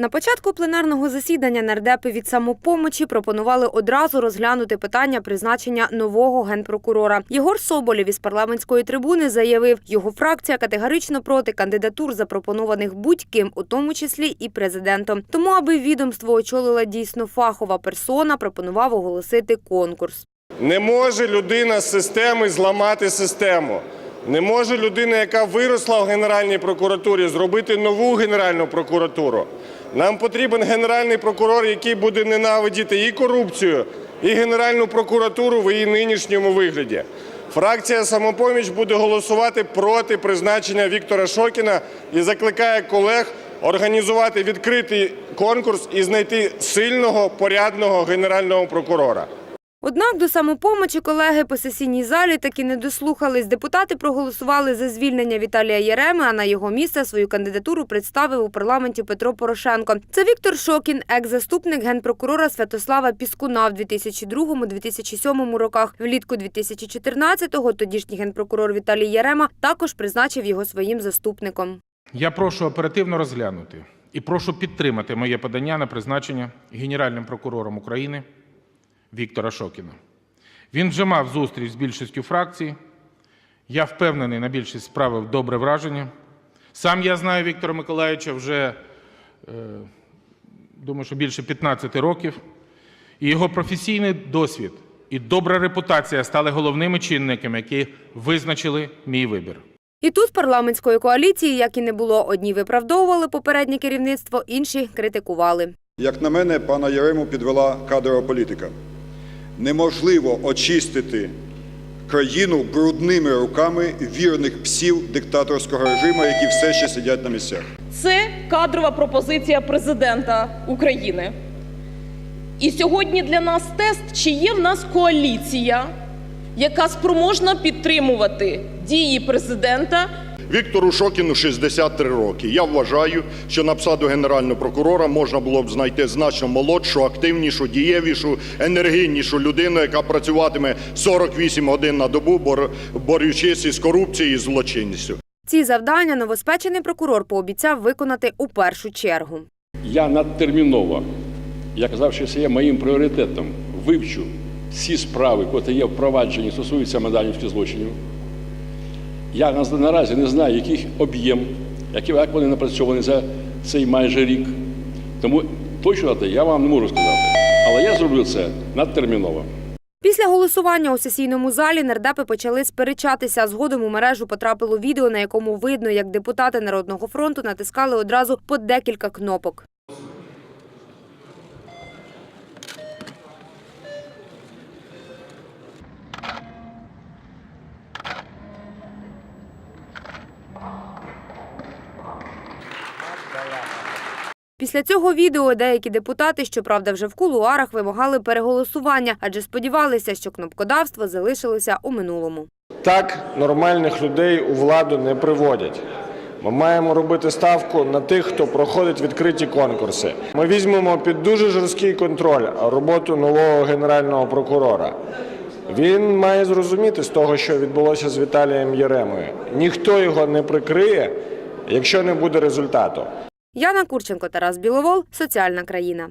На початку пленарного засідання нардепи від самопомочі пропонували одразу розглянути питання призначення нового генпрокурора. Єгор Соболєв із парламентської трибуни заявив, його фракція категорично проти кандидатур, запропонованих будь-ким, у тому числі і президентом. Тому, аби відомство очолила дійсно фахова персона, пропонував оголосити конкурс. Не може людина з системи зламати систему. Не може людина, яка виросла в Генеральній прокуратурі, зробити нову Генеральну прокуратуру. Нам потрібен генеральний прокурор, який буде ненавидіти і корупцію, і Генеральну прокуратуру в її нинішньому вигляді. Фракція «Самопоміч» буде голосувати проти призначення Віктора Шокіна і закликає колег організувати відкритий конкурс і знайти сильного, порядного генерального прокурора. Однак до самопомочі колеги по сесійній залі таки не дослухались. Депутати проголосували за звільнення Віталія Єреми, а на його місце свою кандидатуру представив у парламенті Петро Порошенко. Це Віктор Шокін, екс-заступник генпрокурора Святослава Піскуна в 2002-2007 роках. Влітку 2014-го тодішній генпрокурор Віталій Єрема також призначив його своїм заступником. Я прошу оперативно розглянути і прошу підтримати моє подання на призначення Генеральним прокурором України Віктора Шокіна. Він вже мав зустріч з більшістю фракцій. Я впевнений, на більшість справив добре враження. Сам я знаю Віктора Миколаївича вже, е, думаю, що більше 15 років. І його професійний досвід і добра репутація стали головними чинниками, які визначили мій вибір. І тут парламентської коаліції, як і не було, одні виправдовували попереднє керівництво, інші критикували. Як на мене, пана Ярему підвела кадрова політика. Неможливо очистити країну брудними руками вірних псів диктаторського режиму, які все ще сидять на місцях. Це кадрова пропозиція президента України. І сьогодні для нас тест, чи є в нас коаліція, яка спроможна підтримувати дії президента Віктору Шокіну 63 роки. Я вважаю, що на посаду генерального прокурора можна було б знайти значно молодшу, активнішу, дієвішу, енергійнішу людину, яка працюватиме 48 годин на добу, бор- борючись із корупцією і злочинністю. Ці завдання новоспечений прокурор пообіцяв виконати у першу чергу. Я надтерміново, я казав, що це є моїм пріоритетом, вивчу всі справи, які є впроваджені, стосуються медалівських злочинів. Я наразі не знаю, яких об'єм, як вони напрацьовані за цей майже рік. Тому точно я вам не можу сказати. Але я зроблю це надтерміново. Після голосування у сесійному залі нардепи почали сперечатися. Згодом у мережу потрапило відео, на якому видно, як депутати Народного фронту натискали одразу по декілька кнопок. Після цього відео деякі депутати, щоправда, вже в кулуарах вимагали переголосування, адже сподівалися, що кнопкодавство залишилося у минулому. Так нормальних людей у владу не приводять. Ми маємо робити ставку на тих, хто проходить відкриті конкурси. Ми візьмемо під дуже жорсткий контроль роботу нового генерального прокурора. Він має зрозуміти з того, що відбулося з Віталієм Єремою. Ніхто його не прикриє, якщо не буде результату. Яна Курченко, Тарас Біловол, Соціальна країна.